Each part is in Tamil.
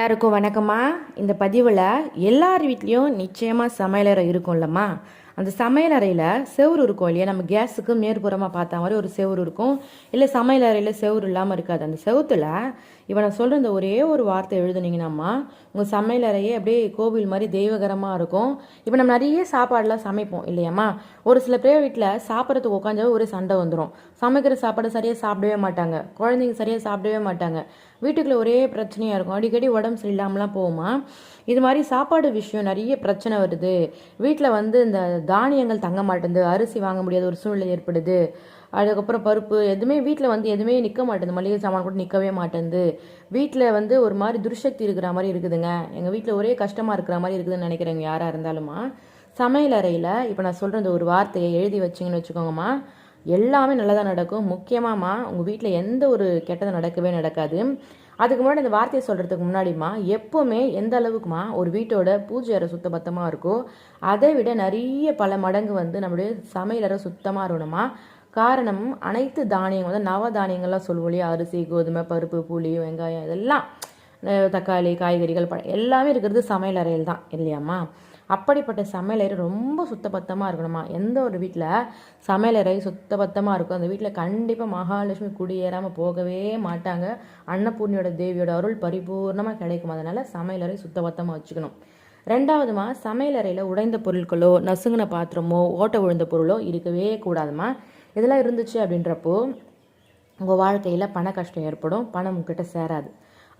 எல்லாருக்கும் வணக்கம்மா. இந்த பதிவில் எல்லார் வீட்லேயும் நிச்சயமாக சமையலறை இருக்கும்லம்மா. அந்த சமையலறையில் செவுரு இருக்கும் இல்லையா? நம்ம கேஸுக்கு மேற்புறமாக பார்த்த மாதிரி ஒரு செவ்வறு இருக்கும். இல்லை சமையலறையில் செவுரு இல்லாமல் இருக்காது. அந்த செவத்தில் இப்போ நான் சொல்கிற இந்த ஒரே ஒரு வார்த்தை எழுதுனீங்கன்னாம்மா உங்கள் சமையலறையே அப்படியே கோவில் மாதிரி தெய்வகரமாக இருக்கும். இப்போ நம்ம நிறைய சாப்பாடெலாம் சமைப்போம் இல்லையாம்மா? ஒரு சில பேர் வீட்டில் சாப்பிட்றதுக்கு உட்காந்தாவே ஒரே சண்டை வந்துடும் சமைக்கிற சாப்பாடு சரியாக சாப்பிடவே மாட்டாங்க. குழந்தைங்க சரியாக சாப்பிடவே மாட்டாங்க. வீட்டுக்குள்ள ஒரே பிரச்சனையாக இருக்கும். அடிக்கடி உடம்பு சரியில்லாமலாம் போகுமா? இது மாதிரி சாப்பாடு விஷயம் நிறைய பிரச்சனை வருது. வீட்டில் வந்து இந்த தானியங்கள் தங்க மாட்டேங்குது அரிசி வாங்க முடியாத ஒரு சூழ்நிலை ஏற்படுது. அதுக்கப்புறம் பருப்பு எதுவுமே வீட்டில் வந்து எதுவுமே நிற்க மாட்டேங்குது மளிகை சாமான் கூட நிற்கவே மாட்டேங்குது வீட்டில் வந்து ஒரு மாதிரி துர்சக்தி இருக்கிற மாதிரி இருக்குதுங்க. எங்கள் வீட்டில் ஒரே கஷ்டமாக இருக்கிற மாதிரி இருக்குதுன்னு நினைக்கிறேங்க யாராக இருந்தாலுமா. சமையல் அறையில் இப்போ நான் சொல்கிற இந்த ஒரு வார்த்தையை எழுதி வச்சிங்கன்னு வச்சுக்கோங்கம்மா. எல்லாமே நல்லதாக நடக்கும். முக்கியமாம்மா உங்கள் வீட்டில் எந்த ஒரு கெட்டதும் நடக்கவே நடக்காது. அதுக்கு முன்னாடி இந்த வார்த்தையை சொல்கிறதுக்கு முன்னாடிமா எப்போவுமே எந்த அளவுக்குமா ஒரு வீட்டோட பூஜை அறை சுத்தபத்தமாக இருக்கோ அதை விட நிறைய பல மடங்கு வந்து நம்மளுடைய சமையலறை சுத்தமாக இருக்கணுமா காரணம் அனைத்து தானியங்கள் வந்து நவ தானியங்கள்லாம் சொல்லுவோம் இல்லையா? அரிசி கோதுமை பருப்பு புளி வெங்காயம் இதெல்லாம் தக்காளி காய்கறிகள் பழம் எல்லாமே இருக்கிறது சமையல் அறையில் தான் இல்லையாம்மா? அப்படிப்பட்ட சமையலறை ரொம்ப சுத்தபத்தமாக இருக்கணுமா? எந்த ஒரு வீட்டில் சமையலறை சுத்தபத்தமாக இருக்கும் அந்த வீட்டில் கண்டிப்பாக மகாலட்சுமி குடியேறாமல் போகவே மாட்டாங்க. அன்னபூர்ணியோட தேவியோட அருள் பரிபூர்ணமாக கிடைக்கும். அதனால் சமையலறை சுத்தபத்தமாக வச்சுக்கணும். ரெண்டாவதுமா சமையலறையில் உடைந்த பொருட்களோ நசுங்கின பாத்திரமோ ஓட்ட விழுந்த பொருளோ இருக்கவே கூடாதுமா? இதெல்லாம் இருந்துச்சு அப்படின்றப்போ உங்கள் வாழ்க்கையில் பண கஷ்டம் ஏற்படும். பணம் உங்ககிட்ட சேராது.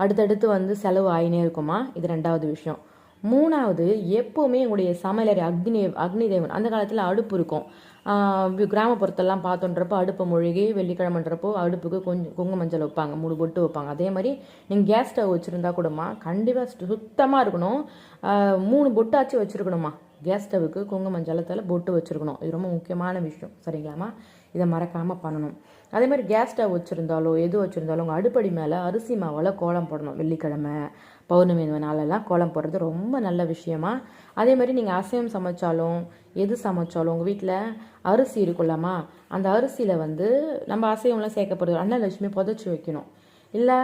அடுத்தடுத்து வந்து செலவு ஆயினே இருக்குமா? இது ரெண்டாவது விஷயம். மூணாவது எப்போவுமே எங்களுடைய சமையலறை அக்னி அக்னி தேவன் அந்த காலத்தில் அடுப்பு இருக்கும். கிராமப்புறத்தெல்லாம் பார்த்தோன்றப்போ அடுப்பை மூழ்கி வெள்ளிக்கிழமைன்றப்போ அடுப்புக்கு கொஞ்சம் குங்கு மஞ்சள் வைப்பாங்க மூணு பொட்டு வைப்பாங்க. அதே மாதிரி நீங்கள் கேஸ் ஸ்டவ் வச்சுருந்தா கூடமா கண்டிப்பாக சுத்தமாக இருக்கணும். மூணு பொட்டாச்சும் வச்சுருக்கணுமா கேஸ் ஸ்டவ்வுக்கு குங்கு மஞ்சளத்தில் பொட்டு வச்சுருக்கணும். இது ரொம்ப முக்கியமான விஷயம். சரிங்களாம்மா? இதை மறக்காமல் பண்ணணும். அதே மாதிரி கேஸ் ஸ்டவ் வச்சுருந்தாலோ எது வச்சுருந்தாலும் உங்கள் அடுப்படி மேலே அரிசி மாவில் கோலம் போடணும் வெள்ளிக்கிழமை. பௌர்ணமி நாளெல்லாம் கோலம் போடுறது ரொம்ப நல்ல விஷயமா. அதே மாதிரி நீங்கள் அசைவம் சமைச்சாலும் எது சமைச்சாலும் உங்கள் வீட்டில் அரிசி இருக்குல்லம்மா அந்த அரிசியில் வந்து நம்ம அசைவம்லாம் சேர்க்கப்படுது. அன்னலட்சுமி புதைச்சி வைக்கணும். இல்லை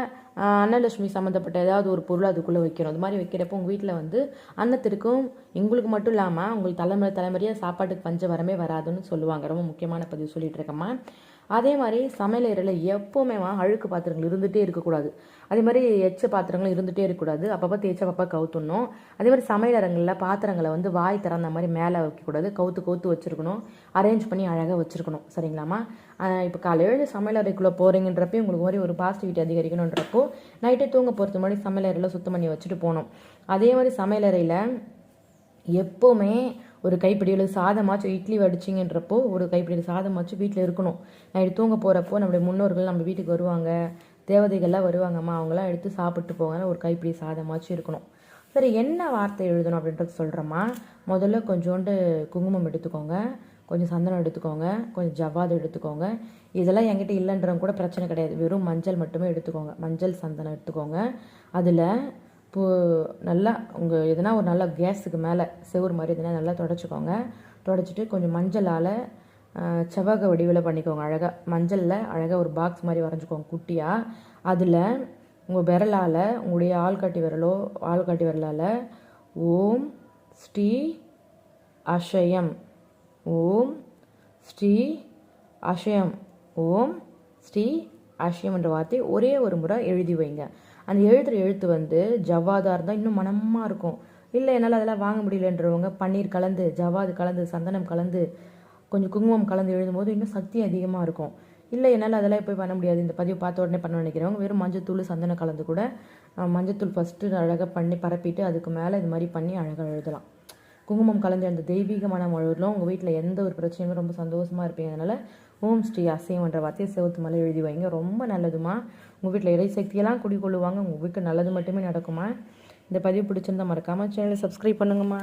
அன்னலட்சுமி சம்மந்தப்பட்ட ஏதாவது ஒரு பொருள் அதுக்குள்ளே வைக்கணும். அது மாதிரி வைக்கிறப்போ உங்கள் வீட்டில் வந்து அன்னத்திற்கும் எங்களுக்கு மட்டும் இல்லாமல் உங்களுக்கு தலைமுறை தலைமுறையாக சாப்பாட்டுக்கு பஞ்சம் வரமே வராதுன்னு சொல்லுவாங்க. ரொம்ப முக்கியமான பதிவு சொல்லிட்டு இருக்கம்மா. அதே மாதிரி சமையலறையில் எப்போவுமே அழுக்கு பாத்திரங்கள் இருந்துகிட்டே இருக்கக்கூடாது. அதே மாதிரி எச்ச பாத்திரங்களும் இருந்துகிட்டே இருக்கக்கூடாது. அப்பப்போ தேய்ச்ச அப்பப்போ கவுத்துடணும் அதே மாதிரி சமையலரங்களில் பாத்திரங்களை வந்து வாய் திறந்த மாதிரி மேலே வைக்கக்கூடாது. கவுத்து கவுத்து வச்சுருக்கணும். அரேஞ்ச் பண்ணி அழகாக வச்சுருக்கணும். சரிங்களாம்மா? இப்போ காலையில் சமையலறைக்குள்ளே போகிறீங்கன்றப்போ உங்களுக்கு மாதிரி ஒரு பாசிட்டிவிட்டி அதிகரிக்கணுன்றப்போ நைட்டு தூங்க போகிறது முன்னாடி சமையலறையில் சுத்தம் பண்ணி வச்சுட்டு போகணும். அதே மாதிரி சமையலறையில் எப்போவுமே ஒரு கைப்பிடியில் சாதமாச்சும் இட்லி வடிச்சிங்கன்றப்போ ஒரு கைப்பிடியில் சாதமாச்சும் வீட்டில் இருக்கணும். நைட்டு தூங்க போகிறப்போ நம்முடைய முன்னோர்கள் நம்ம வீட்டுக்கு வருவாங்க. தேவதைகள்லாம் வருவாங்கம்மா அவங்களாம் எடுத்து சாப்பிட்டு போங்க. ஒரு கைப்பிடி சாதமாச்சும் இருக்கணும். சரி என்ன வார்த்தை எழுதணும் அப்படின்றது சொல்கிறோமா முதல்ல கொஞ்சோண்டு குங்குமம் எடுத்துக்கோங்க. கொஞ்சம் சந்தனம் எடுத்துக்கோங்க. கொஞ்சம் ஜவ்வாது எடுத்துக்கோங்க. இதெல்லாம் என்கிட்ட இல்லைன்றவங்க கூட பிரச்சனை கிடையாது. வெறும் மஞ்சள் மட்டுமே எடுத்துக்கோங்க. மஞ்சள் சந்தனம் எடுத்துக்கோங்க. அதில் இப்போ நல்லா உங்கள் எதனா ஒரு நல்ல கேஸுக்கு மேலே செவுறு மாதிரி எதனா நல்லா தொடச்சிக்கோங்க. தொடச்சிட்டு கொஞ்சம் மஞ்சளால் செவ்வக வடிவில் பண்ணிக்கோங்க அழகாக மஞ்சளில் அழகாக ஒரு பாக்ஸ் மாதிரி வரைஞ்சிக்கோங்க குட்டியாக அதில் உங்கள் விரலால் உங்களுடைய ஆள்காட்டி விரலோ ஆள்காட்டி விரலால் ஓம் ஸ்ரீ அஷயம். ஓம் ஸ்ரீ அஷயம். ஓம் ஸ்ரீ அஷயம் என்ற வார்த்தை ஒரே ஒரு முறை எழுதி வைங்க. அந்த எழுதுகிற எழுத்து வந்து ஜவ்வாதாக இருந்தால் இன்னும் மனமாக இருக்கும். இல்லை என்னால் அதெல்லாம் வாங்க முடியலன்றவங்க பன்னீர் கலந்து ஜவாது கலந்து சந்தனம் கலந்து கொஞ்சம் குங்குமம் கலந்து எழுதும்போது இன்னும் சக்தி அதிகமாக இருக்கும். இல்லை என்னால் அதெல்லாம் போய் பண்ண முடியாது. இந்த பதிவு பார்த்த உடனே பண்ண நினைக்கிறவங்க வெறும் மஞ்சத்தூள் சந்தனம் கலந்து கூட மஞ்சத்தூள் ஃபஸ்ட்டு அழகாக பண்ணி பரப்பிட்டு அதுக்கு மேலே இது மாதிரி பண்ணி அழகாக எழுதலாம். குங்குமம் கலந்து அந்த தெய்வீகமான முழுவதும் உங்கள் வீட்டில் எந்த ஒரு பிரச்சனையும் ரொம்ப சந்தோஷமாக இருப்பீங்க அதனால் ஓம் ஸ்ரீ அசைவன்ற வார்த்தையை செவத்து மலை எழுதி வைங்க. ரொம்ப நல்லதுமா. உங்கள் வீட்டில் இறை சக்தியெல்லாம் குடிக்கொள்ளுவாங்க உங்கள் வீட்டுக்கு நல்லது மட்டுமே நடக்குமா? இந்த பதிவு பிடிச்சிருந்தா மறக்காமல் சேனலை சப்ஸ்கிரைப் பண்ணுங்கம்மா.